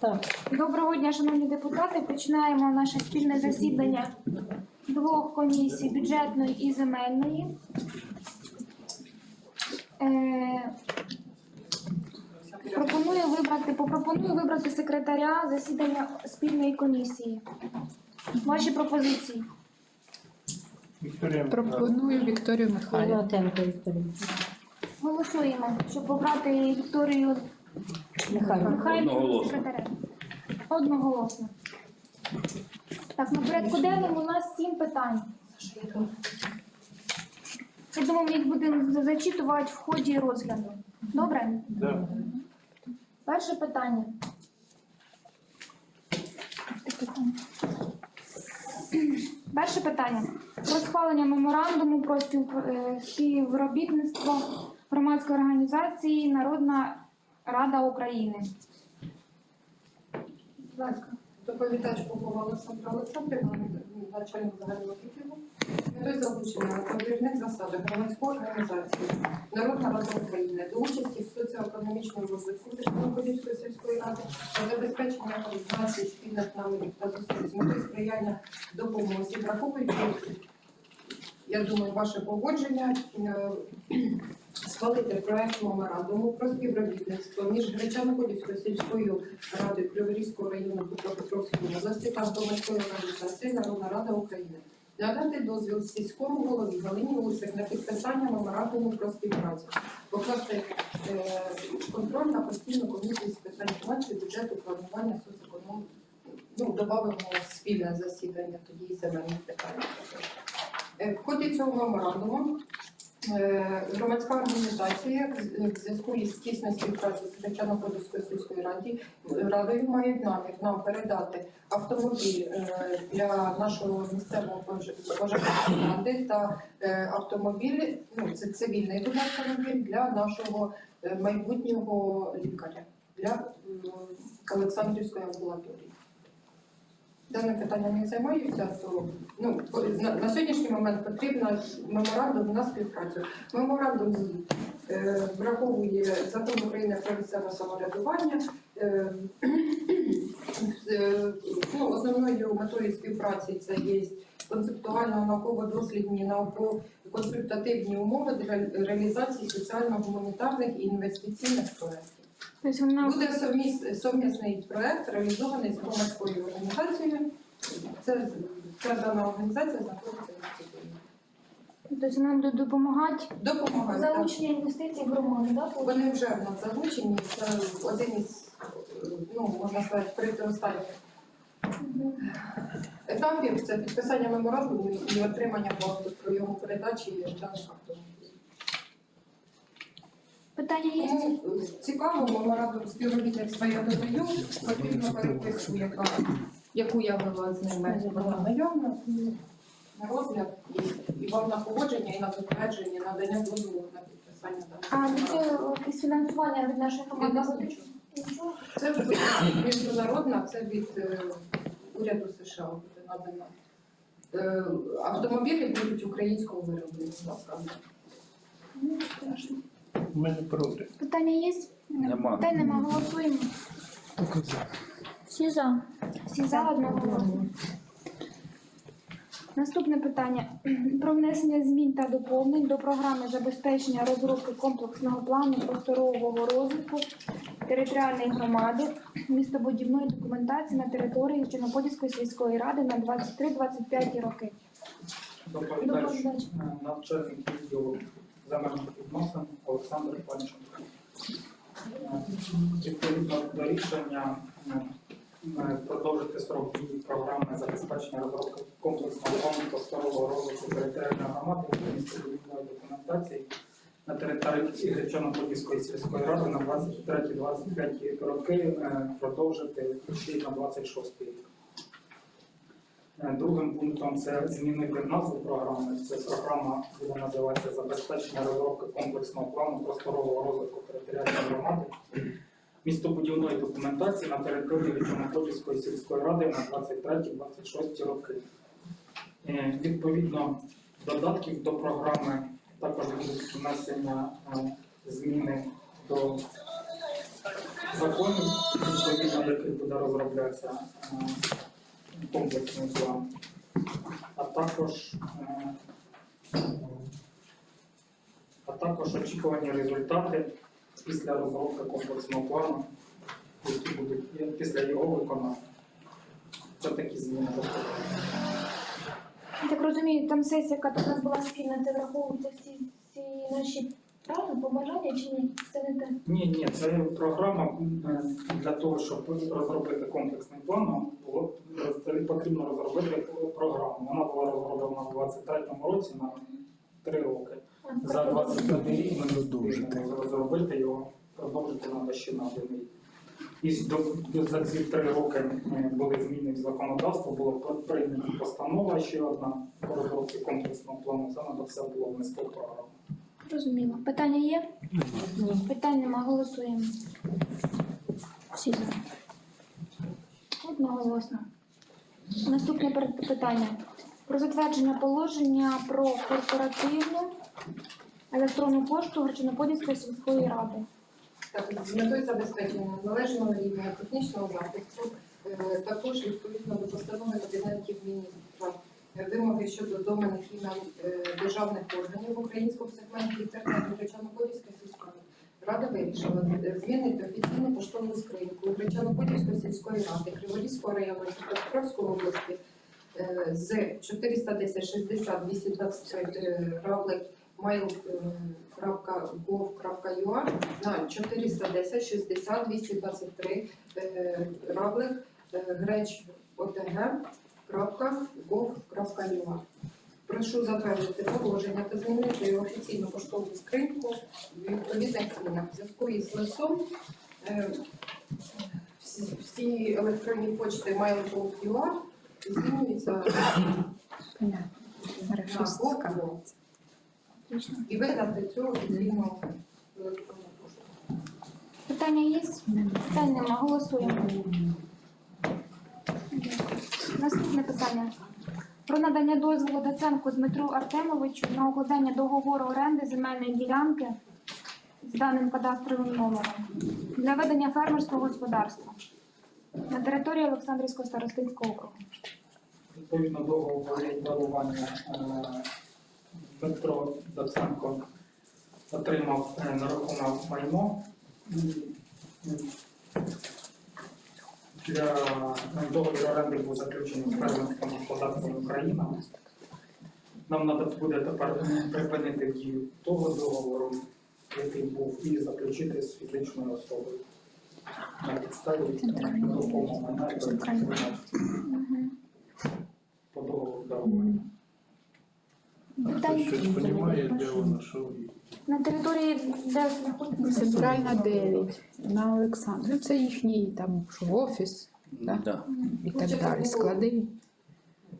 Так. Доброго дня, шановні депутати. Починаємо наше спільне засідання двох комісій бюджетної і земельної. Е, пропоную вибрати, попропоную вибрати секретаря засідання спільної комісії. Ваші пропозиції. Вікторія Пропоную Вікторію Михайлівну. Голосуємо, щоб обрати Вікторію Михайло. Одноголосно. секретарем. Одноголосно. Так, на порядку денному у нас сім питань. Я думаю, ми їх будемо зачитувати в ході розгляду. Добре? Да. Перше питання. Перше питання. Про схвалення меморандуму про спів- е, співробітництво громадської організації Народна Рада України. Будь ласка. Доповідач Попова Олександра Олександрівна, начальник загального відділу. Метою залучення на керівних засадах громадської організації Народна Рада України до участі в соціо-економічному розвитку Тернопільської сільської ради та забезпечення координації спільних намірів та зусиль з метою сприяння допомозі, враховуючи, я думаю, ваше погодження, е, схвалити проект меморандуму про співробітництво між Гречано-Подільською сільською радою Криворізького району Дніпропетровської області та громадською організацією Народна Рада України. Надати дозвіл сільському голові Галині Усик на підписання меморандуму про співпрацю. Покласти е, контроль на постійну комісію з питань фінансів, бюджету, планування соцеконом. Ну, додамо спільне засідання тоді і земельних питань. Е, В ході цього меморандуму Громадська організація в- зв'язку із тісною співпрацею з Гречано-Подільською сільською раді радою мають намір нам передати автомобіль е, для нашого місцевого команди та е, автомобіль, ну це цивільний буде автомобіль для нашого е, майбутнього лікаря для Олександрівської амбулаторії. Даним питанням не займаюся, то ну на, на сьогоднішній момент потрібно меморандум на співпрацю. Меморандум е, враховує закон України про місцеве самоврядування. Е, е, ну, основною метою співпраці це є концептуально науково-дослідні науково-консультативні умови для реалізації соціально-гуманітарних і інвестиційних проєктів. Тобто вона Буде совміс- совмісний проект, реалізований з громадською організацією. Це, ця дана організація знаходиться в Москві. тобто нам буде допомагати Допомагає. так. залучення інвестицій в громаду, так? Вони вже в нас залучені. Це один із, ну, можна сказати, предостанніх етапів. Це підписання меморандуму і отримання плату про його передачі даних автомобілів. Питання є? Ну, цікаво, меморандум співробітництва я додаю, потрібно переписку, яка, яку я вела з ними знайома, на розгляд і, і вам на погодження, і на затвердження, надання дозволу на підписання А даного. від цього якесь фінансування від нашої команди буде? нічого. Нічого. Це вже міжнародна, це від е, уряду США буде надано. Е, автомобілі будуть українського виробництва, правда. Ну, страшно. Ми не проти. Питання є? Нема. Питань нема, голосуємо. Всі за. Всі за одного голосу. Наступне питання про внесення змін та доповнень до програми забезпечення розробки комплексного плану просторового розвитку територіальної громади містобудівної документації на території Чорноподільської сільської ради на 23-25 роки. Доповідач Доповідач. навчальник відділу земельних відносин Олександр Панченко. Відповідно до рішення е, продовжити срок дії програми забезпечення розробки комплексного плану просторового розвитку територіальної громади та містобудівної документації на території Гречано-Подільської сільської ради на 23-25 роки е, продовжити ще й на 26 рік. Е, Другим пунктом це змінити назву програми. Це програма буде називатися забезпечення розробки комплексного плану просторового розвитку територіальної громади, містобудівної документації на території Чорнопольської сільської ради на 23-26 роки. Е, Відповідно додатків до програми також будуть внесення е, зміни до законів, відповідно яких буде розроблятися комплексний план, а також е, а також очікувані результати після розробки комплексного плану, які будуть е, після його виконання. Це такі зміни. Я так розумію, там сесія, яка у нас була спільна, це враховуються всі, всі наші правильно побажання чи ні? Це не те. Ні, ні, це програма е, для того, щоб розробити комплексний план, потрібно розробити програму. Вона була розроблена в 23-му році на три роки. За про- 21 рік ми не встигнемо розробити його, продовжити треба ще на один рік. І за ці три роки е, були зміни в законодавство, була прийнята постанова ще одна по розробці комплексного плану. Це треба все було внести в програму. Розуміло. Питання є? Питань нема, голосуємо. Всі за. Одноголосно. Наступне питання. Про затвердження положення про корпоративну електронну пошту Гречаноподільської сільської ради. Так, з метою забезпечення належного рівня технічного захисту, е, також відповідно до постанови Кабінетів міністра е, вимоги щодо доменних імен державних органів в українському сегменті інтернету Гречаноподільської сільської рада вирішила змінити офіційну поштову скриньку Гречаноподільської сільської ради Криворізького району Дніпропетровської області е, з 410 60 223 равлик mail.gov.ua на 410 60 223 е, равлик греч otg.gov.ua. Прошу затвердити положення та змінити офіційну поштову скриньку в відповідних цінах. В зв'язку із лисом е, всі, електронні почти mail.gov.ua змінюються на. Отлично. і визнати цю офіційну електронну пошту. Питання є? Питань нема, голосуємо. Наступне питання. Про надання дозволу Даценку Дмитру Артемовичу на укладання договору оренди земельної ділянки з даним кадастровим номером для ведення фермерського господарства на території Олександрівського старостинського округу. Відповідно до говорить дарування е, Дмитро Доценко отримав е, нерухоме майно і м, для договору оренди був заключений з фермерським господарством Україна. Нам треба буде тепер припинити дію того договору, який був, і заключити з фізичною особою. На підставі допомоги. Мгм. по договору Щось розуміє, де воно, що на території, де знаходиться Центральна 9 на Олександрі. Це їхній там що, офіс да? Да. і так далі. Склади.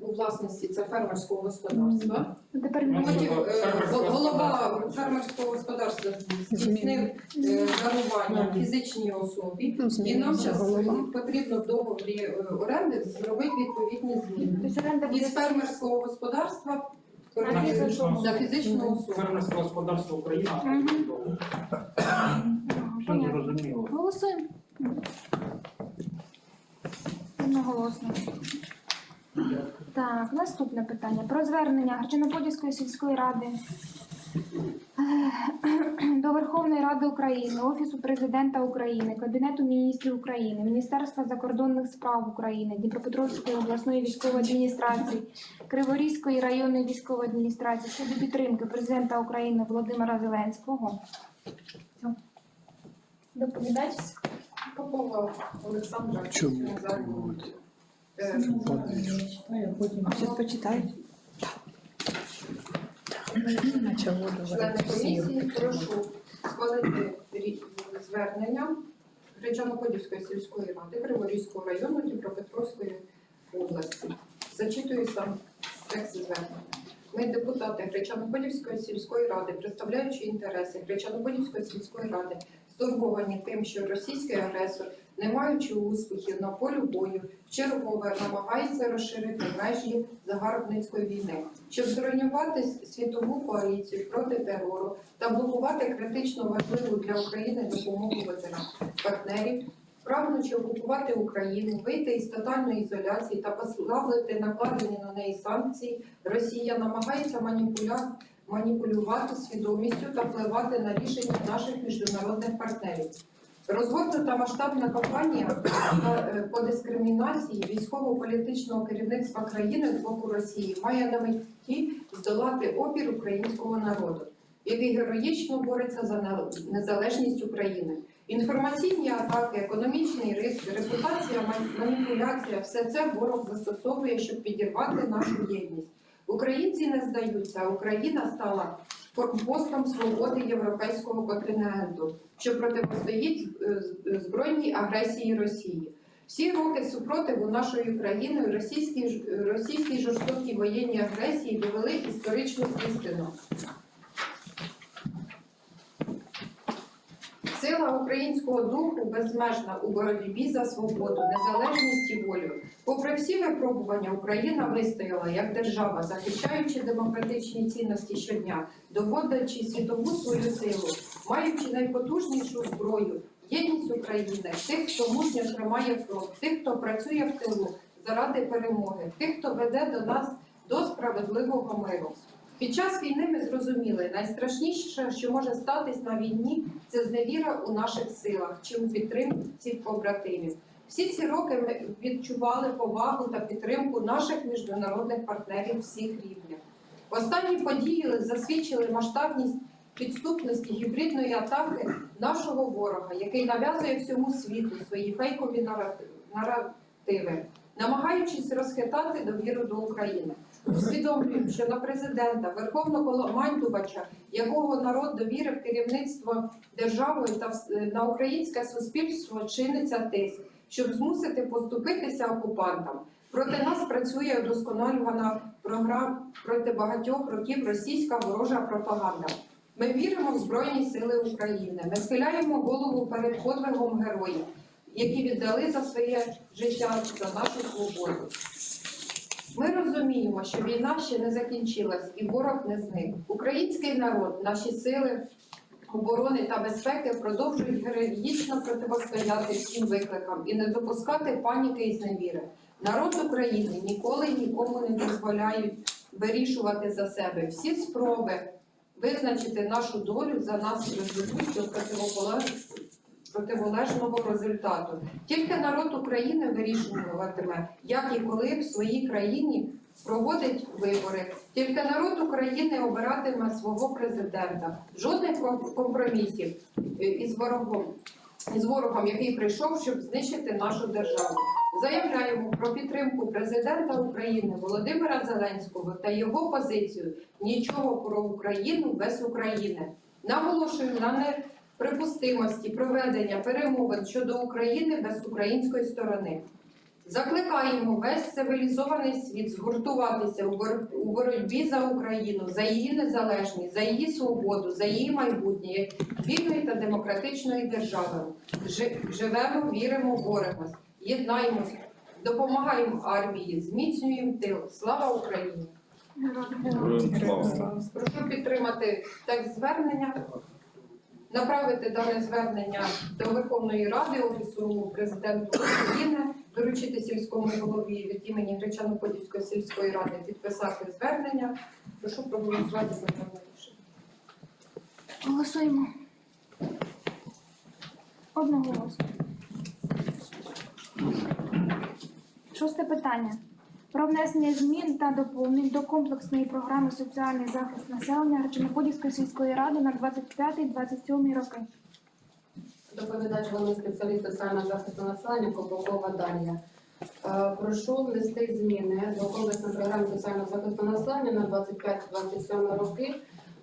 у власності це фермерського господарства. тепер Ну, він Потім е, Фермерського голова господарства. фермерського господарства здійснив е, дарування фізичній особі, Ну, і нам змінився зараз голова. потрібно в договорі е, оренди зробити відповідні зміни. Тобто оренда буде Із фермерського господарства На фізичну. Фермерське господарство Україна. Мгм. все понятно. зрозуміло. Голосуємо. Одноголосно. Так, наступне питання. Про звернення Гарчиноподільської сільської ради до Верховної Ради України, Офісу Президента України, Кабінету міністрів України, Міністерства закордонних справ України, Дніпропетровської обласної військової адміністрації, Криворізької районної військової адміністрації щодо підтримки президента України Володимира Зеленського. Доповідач. Попова Олександра. Чому підтримувати? Е, Щось почитають? Члени комісії, прошу схвалити звернення Гречаноподільської сільської ради Криворізького району Дніпропетровської області. Зачитую сам текст звернення. Ми, депутати Гречаноподільської сільської ради, представляючи інтереси Гречаноподільської сільської ради, стурбовані тим, що російський агресор не маючи успіхів на полі бою, вчергове намагається розширити межі загарбницької війни, щоб зруйнувати світову коаліцію проти терору та блокувати критично важливу для України допомогу ветеранам партнерів, прагнучи окупувати Україну, вийти із тотальної ізоляції та послаблити накладені на неї санкції, Росія намагається маніпуля... маніпулювати свідомістю та впливати на рішення наших міжнародних партнерів. Розгорнута масштабна кампанія е, по дискримінації військово-політичного керівництва країни з боку Росії має на меті здолати опір українського народу, який героїчно бореться за незалежність України. Інформаційні атаки, економічний риск, репутація, маніпуляція все це ворог застосовує, щоб підірвати нашу єдність. Українці не здаються. Україна стала форпостом свободи європейського континенту, що протистоїть е, збройній агресії Росії. Всі роки супротиву нашої країни російській російській жорстокій воєнній агресії довели історичну істину. Українського духу безмежна у боротьбі за свободу, незалежність і волю. Попри всі випробування, Україна вистояла як держава, захищаючи демократичні цінності щодня, доводячи світову свою силу, маючи найпотужнішу зброю, єдність України, тих, хто мужньо тримає фронт, тих, хто працює в тилу заради перемоги, тих, хто веде до нас до справедливого миру. Під час війни ми зрозуміли, найстрашніше, що може статись на війні, це зневіра у наших силах чи у підтримці побратимів. Всі ці роки ми відчували повагу та підтримку наших міжнародних партнерів всіх рівнів. Останні події засвідчили масштабність підступності гібридної атаки нашого ворога, який нав'язує всьому світу свої фейкові наративи, намагаючись розхитати довіру до України. Усвідомлюємо, що на президента, верховного верховнокомандувача, якого народ довірив керівництво державою та на українське суспільство чиниться тиск, щоб змусити поступитися окупантам. Проти нас працює удосконалювана програма проти багатьох років російська ворожа пропаганда. Ми віримо в Збройні Сили України. Ми схиляємо голову перед подвигом героїв, які віддали за своє життя за нашу свободу. Ми розуміємо, що війна ще не закінчилась і ворог не зник. Український народ, наші сили оборони та безпеки продовжують героїчно протистояти всім викликам і не допускати паніки і зневіри. Народ України ніколи нікому не дозволяють вирішувати за себе. Всі спроби визначити нашу долю за нас призведуть до противополеж- противолежного результату. Тільки народ України вирішуватиме, як і коли в своїй країні проводить вибори. Тільки народ України обиратиме свого президента. Жодних компромісів е, із ворогом, із ворогом, який прийшов, щоб знищити нашу державу. Заявляємо про підтримку президента України Володимира Зеленського та його позицію нічого про Україну без України. Наголошую на неприпустимості проведення перемовин щодо України без української сторони. Закликаємо весь цивілізований світ згуртуватися у боротьбі за Україну, за її незалежність, за її свободу, за її майбутнє як вільної та демократичної держави. Живемо, віримо, боремось, єднаємось, допомагаємо армії, зміцнюємо тил. Слава Україні! Прошу підтримати текст звернення, направити дане звернення до Верховної Ради, Офісу президента України, доручити сільському голові від імені Гречано-Подільської сільської ради підписати звернення. Прошу проголосувати за дане рішення. Голосуємо. Одноголосно. Шосте питання. Про внесення змін та доповнень до комплексної програми соціальний захист населення Гречаноподільської сільської ради на 25-27 роки. Доповідач головний спеціаліст соціального захисту населення Кобокова Дар'я. Е, Прошу внести зміни до комплексної програми соціального захисту населення на 25-27 роки.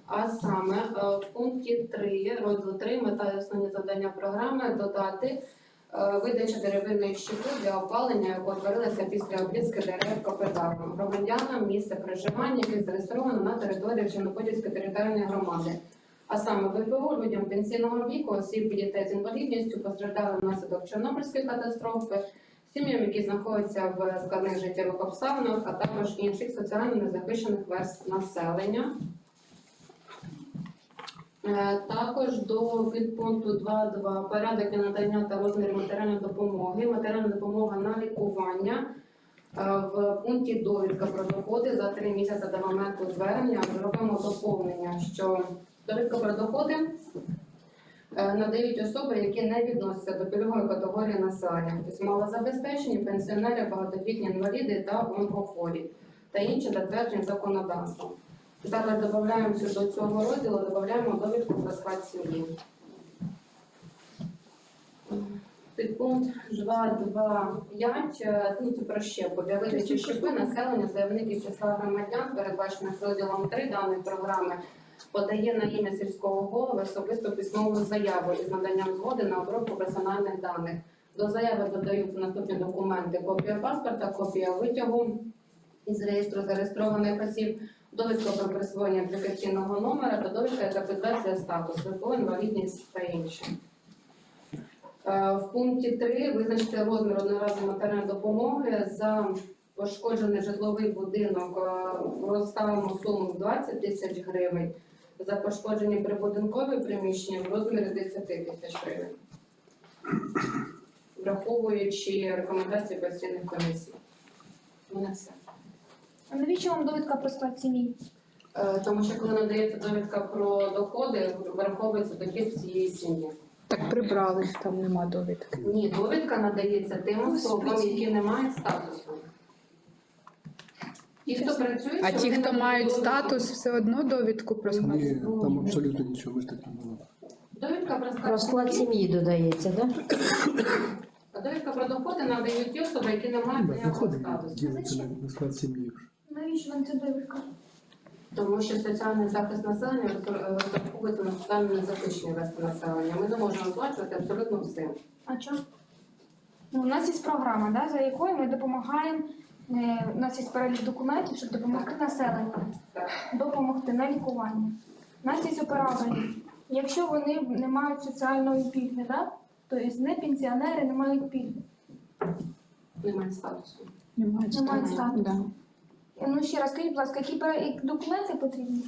А саме е, в пункті 3, розділ 3, мета і основні завдання програми додати видача деревинної щепи для опалення, яка утворилася після обрізки дерев копитаром громадянам місце проживання, яке зареєстровано на території Чорноподільської територіальної громади. А саме ВПО людям пенсійного віку, осіб дітей з інвалідністю постраждали внаслідок Чорнобильської катастрофи, сім'ям, які знаходяться в складних життєвих обставинах, а також інших соціально незахищених верств населення. Е, Також до підпункту 2.2 порядок надання та розміри матеріальної допомоги. Матеріальна допомога на лікування. Е, В пункті довідка про доходи за три місяці до моменту звернення робимо доповнення, що довідка про доходи е, надають особи, які не відносяться до пільгової категорії населення, тобто малозабезпечені, пенсіонери, багатодітні інваліди та онкохворі та інші затверджені законодавством. Також додаємо до цього розділу, додаємо довідку про склад сім'ї. Підпункт 2.2.5, е, ну це про щепу. Для видачі щепи населення заявник із числа громадян, передбачених розділом 3 даної програми, подає на ім'я сільського голови особисто письмову заяву із наданням згоди на обробку персональних даних. До заяви додаються наступні документи: копія паспорта, копія витягу із реєстру зареєстрованих осіб, довідка про присвоєння аплікаційного номера та довідка, яка підтверджує статус ВПО, інвалідність та інше. Е, В пункті 3 визначити розмір одноразової матеріальної допомоги за пошкоджений житловий будинок. е, Розставимо суму в 20 тисяч гривень. За пошкоджені прибудинкові приміщення в розмірі 10 тисяч гривень. Враховуючи рекомендації постійних комісій. У мене все. А навіщо вам довідка про склад сім'ї? Е, Тому що коли надається довідка про доходи, враховується дохід всієї сім'ї. Так прибрали, там нема довідки. Ні, довідка надається тим особам, які не мають статусу. Ті, хто працює, А ті, вони хто надають мають довідку. статус, все одно довідку про склад. Ні, там абсолютно нічого ж не робимо. Довідка про Про склад склад сім'ї додається, так? А довідка про доходи надають ті особи, які не мають ніякого статусу. ділиться на, на склад сім'ї. Навіщо вам ця довідка? Тому що соціальний захист населення розр- розраховується на соціально незахищені верстви населення. Ми не можемо оплачувати абсолютно все. А чому? Ну, у нас є програма, да, за якою ми допомагаємо. е, У нас є перелік документів, щоб допомогти населенню, Так. допомогти на лікування. У нас є оператори. Якщо вони не мають соціальної пільги, да, тобто не пенсіонери не мають пільги. Не мають статусу. Немає Не мають статусу. статусу. Ну ще раз, скажіть, будь ласка, які документи потрібні?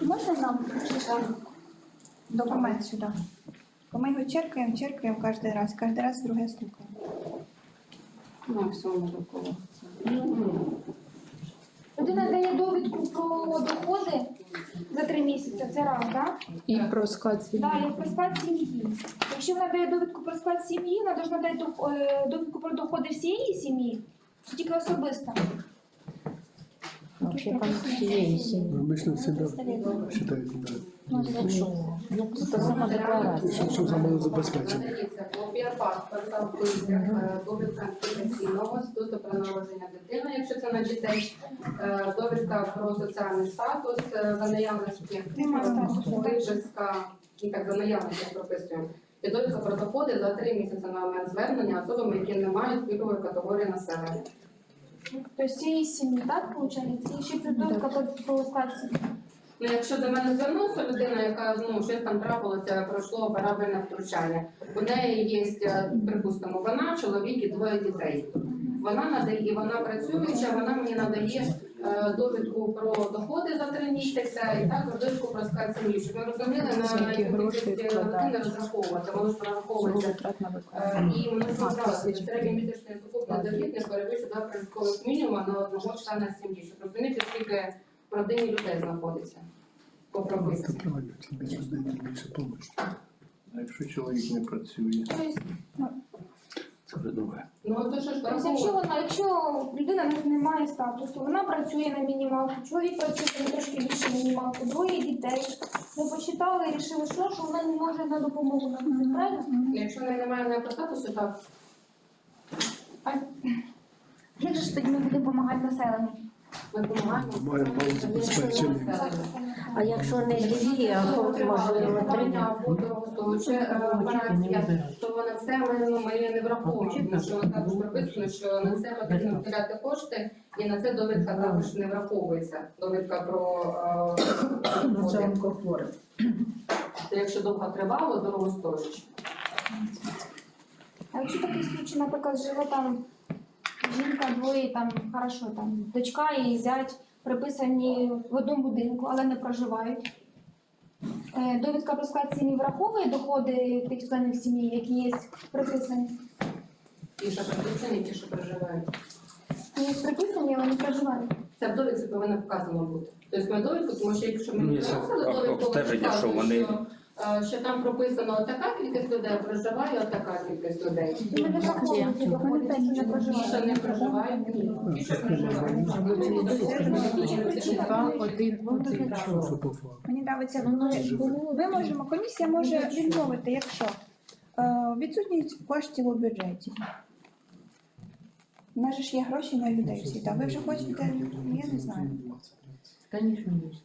Можна нам документ сюди. Бо ми його черкаємо, черкаємо кожен раз, кожен раз друге стукаємо. Ну, всьому довкола. Людина дає довідку про доходи за три місяці, це раз, так? І про склад сім'ї. Далі про склад сім'ї. Якщо вона дає довідку про склад сім'ї, вона повинна дати е, довідку про доходи всієї сім'ї, чи тільки особисто. Взагалі там сім'ї. Ну, Обично всі вважають, да. Ну? Ну, що за малозабезпечення? Надається копія паспорта, е, довідка пенсійного статусу про народження дитини, якщо це на дітей, е, довідка про соціальний статус е, за наявності, виписка, і так за наявності прописуємо. І довідка про доходи за три місяці на момент звернення особами, які не мають пільгової категорії населення. Тобто есть цієї сім'ї, так, виходить? І ще придурка про. Ну, якщо до мене звернувся людина, яка ну щось там трапилося, пройшло операбельне втручання. У неї є, е, припустимо, вона, чоловік і двоє дітей. Вона надає, вона працююча, вона мені надає довідку про доходи за три місяці і також довідку про склад сім'ї. Щоб ми розуміли, на кількість людини вкладають. розраховувати. Воно ж прораховується Е. І воно А, зібралося тисячі. середньомісячний сукупний дохід не перевищує два прожиткових мінімума на одного члена сім'ї, щоб розуміти, скільки в родині людей знаходиться по Це прописці. якщо чоловік не працює, Тобто, це вже друге. Ну то що ж тобто, якщо вона, якщо людина не, не має статусу, вона працює на мінімалку, чоловік працює на трошки більше мінімалку, двоє дітей. Ми почитали і рішили, що, що вона не може на допомогу нам правильно? Якщо в неї немає ніякого статусу, так А як же ж тоді ми будемо допомагати населенню? Ми допомагаємо. Забезпечених. А якщо не дві, а можливо три. або дорогостоюча е, операція, то на це ми, ну, ми не враховуємо, тому що також прописано, що на це потрібно виділяти кошти, і на це довідка також не враховується. Довідка про е, доходи. Це якщо довго тривало, дорогостоюче. А якщо такий случай, наприклад, живе там жінка, двоє, там, хорошо, там, дочка і зять приписані в одному будинку, але не проживають. Е, Довідка про склад сім'ї враховує доходи тих членів сім'ї, які є приписані. Ті, що приписані, ті, що проживають. Вони приписані, але не проживають. Це в довідці повинно вказано бути. Тобто ми довідку, тому що якщо ми не є вносили об- довідку, обстеження, що вони- що, е, там прописано така кількість людей, проживає така кількість людей. І не ні. Факту? Мені подобається, ви можемо, комісія може відмовити, якщо е, відсутність коштів у бюджеті. У нас же ж є гроші на людей всі, та ви вже хочете, ну, я не знаю. Конечно, есть.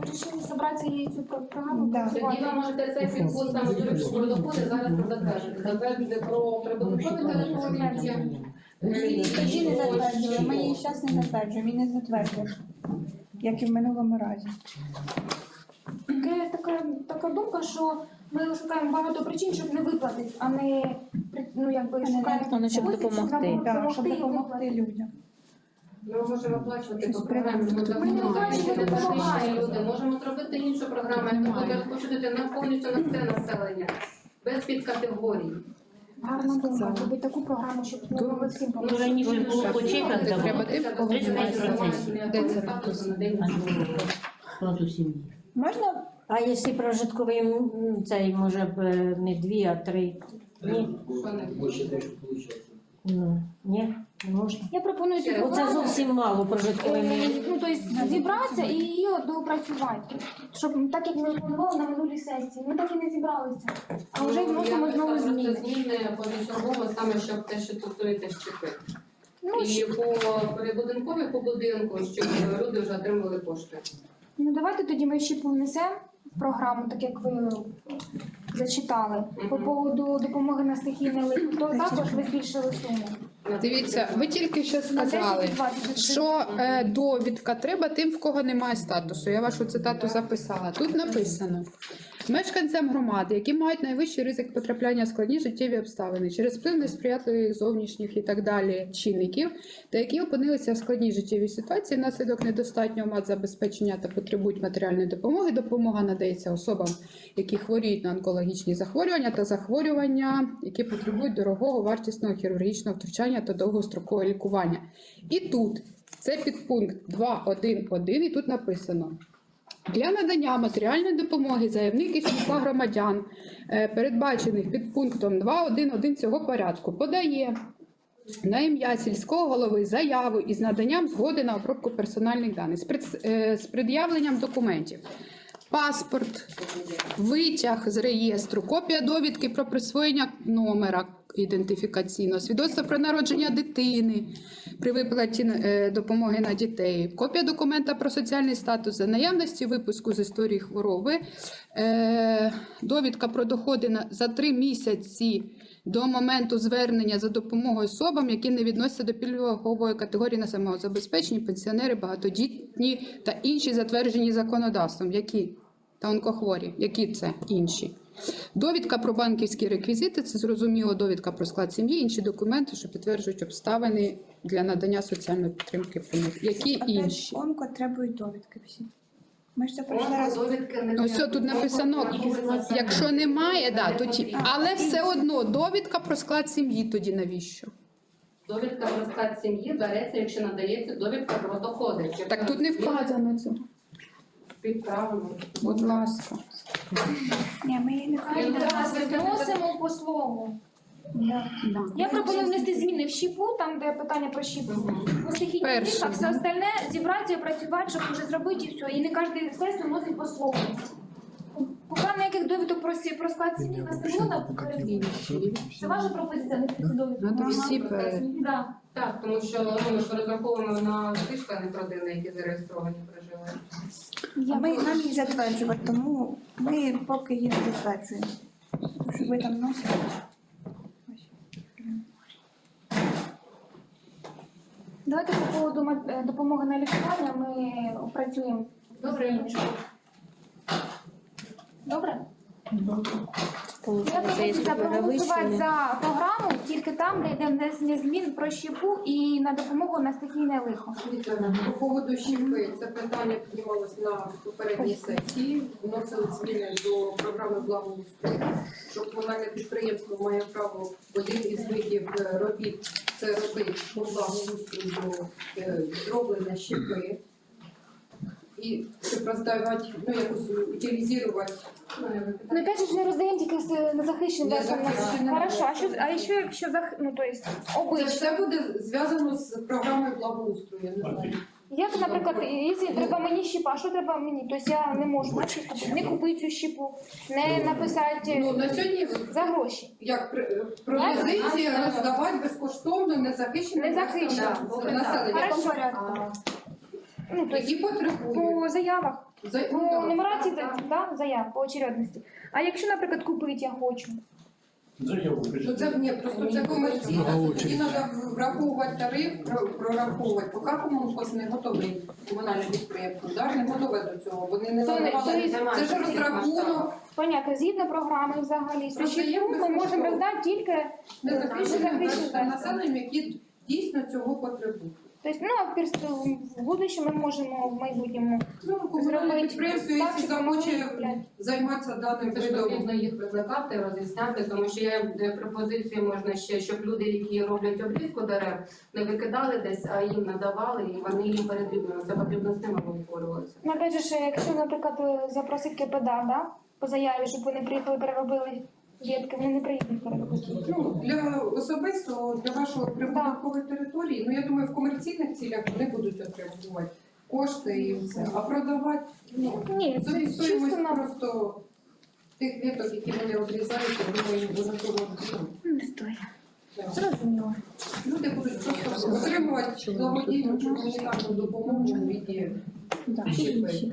Вирішили зібратися і цю програму Да. Тоді ви можете цей підпис саме про доходи зараз не затвердити. Затвердити про прибуткові території. Тоді не затверджували, ми її зараз не затверджуємо, і не затверджуємо, як і в минулому разі. Таке- Така, така думка, що ми шукаємо багато причин, щоб не виплатити, а не ну, якби не шукаємо ну, щоб допомогти. щоб допомогти людям. Ми можемо оплачувати по програмі, ми Ми не допомагаємо, оплачуємо, не допомагаємо. люди. Можемо зробити іншу програму, яка буде розпочати на повністю на все населення, без підкатегорій. Гарна думка, робити таку програму, щоб ми могли всім Ну, допомогти. раніше було по чеках немає 35%. Де це статусу на Складу сім'ї. Можна А якщо прожитковий м, цей може б е, не дві, а три? Ні? Що не Ну, ні, не можна. Я пропоную Оце зовсім мало прожитковий е, мінімум. ну, тобто зібратися і її доопрацювати. Щоб так як ми планували на минулій сесії, ми так і не зібралися. А вже вносимо знову зміни. Зміни по військовому саме, щоб те, що стосується щепи. Ну, І по прибудинкові по будинку, щоб люди вже отримали кошти. Ну давайте тоді ми ще повнесемо в програму, так як ви зачитали. По поводу допомоги на стихійне лихо, то також ви збільшили суму. Дивіться, ви тільки що сказали, що е, довідка треба тим, в кого немає статусу. Я вашу цитату записала. Тут написано. Мешканцям громади, які мають найвищий ризик потрапляння в складні життєві обставини через вплив несприятливих зовнішніх і так далі чинників, та які опинилися в складній життєвій ситуації внаслідок недостатнього мат-забезпечення та потребують матеріальної допомоги. Допомога надається особам, які хворіють на онкологічні захворювання та захворювання, які потребують дорогого вартісного хірургічного втручання та довгострокового лікування. І тут це підпункт 2.1.1, і тут написано. Для надання матеріальної допомоги заявник із числа громадян, е, передбачених під пунктом 2.1.1 цього порядку, подає на ім'я сільського голови заяву із наданням згоди на обробку персональних даних з е, з пред'явленням документів. Паспорт, витяг з реєстру, копія довідки про присвоєння номера ідентифікаційного, свідоцтво про народження дитини при виплаті е, допомоги на дітей, копія документа про соціальний статус за наявності випуску з історії хвороби, е, довідка про доходи за три місяці до моменту звернення за допомогою особам, які не відносяться до пільгової категорії на самозабезпечені, пенсіонери, багатодітні та інші затверджені законодавством. Які? Та онкохворі. Які це інші? Довідка про банківські реквізити це зрозуміло довідка про склад сім'ї, інші документи, що підтверджують обставини для надання соціальної підтримки них. Які інші? Онко требують довідки всі. Ми ж це пройшли раз. Ось тут написано, якщо немає, да, то ті. Але все одно довідка про склад сім'ї тоді навіщо? Довідка про склад сім'ї береться, якщо надається довідка про доходи. Так тут не вказано це. Підправимо. Будь ласка. Ні, ми її не вносимо по слову. Да. Я пропоную внести зміни в щіпу, там де питання про щіпу. По стихійній Перше, все остальне зібратися і працювати, щоб вже зробити і все. І не кожен сесію вносить по слову. Поки ніяких довідок про, сі- про склад сім'ї нас не було. Це ваша пропозиція, не спецдовідка? Надо всі перед. Да. Так, тому що ну, ми ж розраховуємо на тих членів родини, які зареєстровані проживають. А ми нам їх затверджувати, тому ми поки їх не затверджуємо. Щоб ви там носили. Давайте по поводу ма- е, допомоги на лікування ми опрацюємо. Добре. Добре? Я пропозиція проголосувати за програму тільки там, де йде внесення змін про щепу і на допомогу на стихійне лихо. Дивіться, По поводу щіпи, це питання піднімалось на попередній сесії. Вносили зміни до програми благоустрою, що комунальне підприємство має право один із видів е, робіт це робити по благоустрою до е, зроблення щепи. І щоб роздавати, ну якось утилізувати. ну, Ну, опять же, не роздаємо тільки з незахищеним Не верствам населення. захищеним Хорошо, а що, а що якщо зах... ну, то есть, Це обично? все буде зв'язано з програмою благоустрою. Я не знаю. Як, наприклад, якщо треба мені щепа, що треба мені? Тобто я не можу купити, не купити цю щепу, не написати Ну на сьогодні за гроші. як при- пропозиція роздавати безкоштовно незахищеним Незахищеним. верствам населення, Хорошо. А, Ну, то есть, які потребують. по заявах, За- ну, по так, нумерації так, так. да, заяв, по очередності. А якщо, наприклад, купити я хочу? Заяву Ну це ні, просто це комерційно, тоді треба враховувати тариф, про- прораховувати. Поки комунхоз не готовий комунальне підприємство, да, не готове до цього. Вони не не- надавали. то Це ж розрахунок Понятно, згідно програми взагалі, Просто ми можемо безкоштовно. роздати тільки незахищеним Незахищеним верствам населенням, які дійсно цього потребують. Тобто, ну, а в перспективі, в будущем ми можемо в майбутньому Ну, комунальне зробити підприємство, так, якщо щоб захоче займатися даним Це ж видом потрібно їх викликати, роз'ясняти, тому що є е, пропозиції можна ще, щоб люди, які роблять обрізку дерев, не викидали десь, а їм надавали, і вони їм передрібнили. Це потрібно з ними обговорюватися. Ну, опять же, ж, якщо, наприклад, запросити КПДА, да, по заяві, щоб вони приїхали переробили ветки, вони не приїдуть переробити. Ну, для особисто, для вашої прибудинкової території, ну я думаю, в комерційних цілях вони будуть отримувати кошти і все. А продавати, ну, Ні, це на просто тих віток, які вони обрізають, я думаю, вони ну, не стоїть. Зрозуміло. Люди будуть просто отримувати благодійну чи гуманітарну допомогу у віді щепи.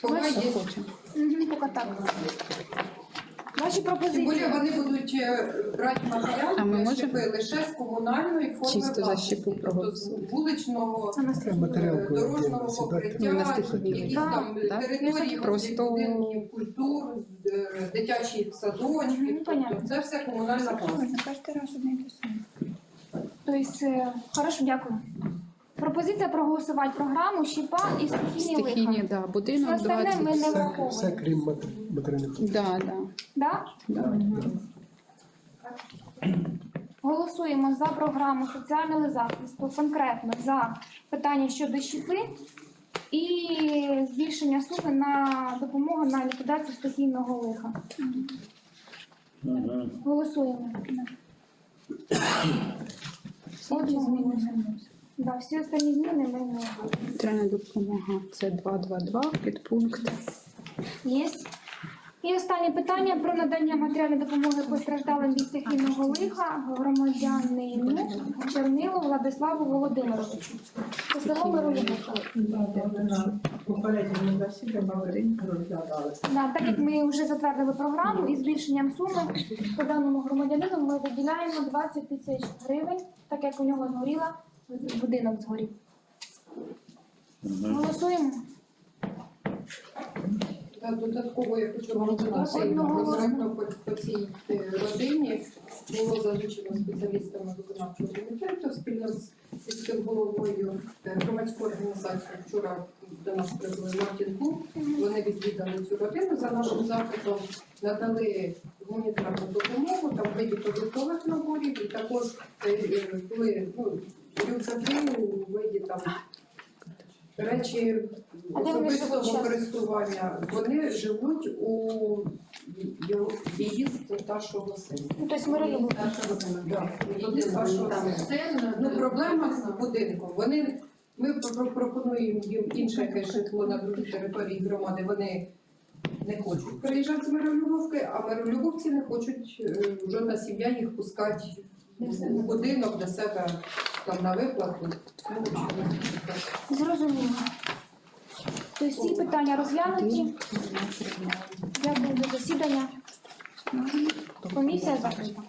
Поки є Угу, поки так. Ваші Тим пропозиції. більше вони будуть е, брати матеріал А ми для можемо щепи лише з комунальної форми чисто за власності, щепу тобто з проголосувати? вуличного наступне? Е, дорожнього покриття, Ну, наступні якісь Да, там да. території, Просто- будинків культур, е, дитячі садочки. Мгм, Тобто понятно. це все комунальна власність. На кожен раз одне й те саме. Тобто, е, хорошо, дякую. Пропозиція проголосувати програму щіпа і стихійні Стихійні, лиха. да, Все будинок остальне ми 20. не Все, все враховуємо. крім матер- матеріальних. Да, да. Да? Голосуємо за програму соціального захисту, конкретно за питання щодо щіпи і збільшення суми на допомогу на ліквідацію стихійного лиха. Голосуємо. Отже, зміни. Да, всі останні зміни ми не Матеріальна допомога. Це 222 підпункт. Є. І останнє питання про надання матеріальної допомоги постраждалим від стихійного лиха громадянину Чернилу Владиславу Володимировичу. Село Мироївка. Попередньому засіданні ми розглядали. Да, так як ми вже затвердили програму і збільшенням суми по даному громадянину ми виділяємо 20 тисяч гривень, так як у нього згоріла будинок згорів. Голосуємо. Та додатково я хочу вам додати, конкретно по, цій е, родині було залучено спеціалістами виконавчого комітету спільно з сільським головою е, громадську організацію. Вчора до нас прибули Мартін Клуб. Вони відвідали цю родину за нашим запитом, надали гуманітарну допомогу, там виді продуктових наборів, і також е, е, були ну, рюкзаки у виді там речі А де вони живуть особистого користування. Вони живуть у його її старшого сина. Ну, тобто. Да, її старшого сина. Ну, проблема з будинком. Вони ми про- пропонуємо їм інше якесь житло на другій території громади. Вони не хочуть приїжджати з Миролюбовки, а Миролюбовці не хочуть е, жодна сім'я їх пускати в будинок до себе там на виплату. Ну, в общем, Зрозуміло. Тобто всі питання розглянуті. Дякую за засідання. Комісія закрита.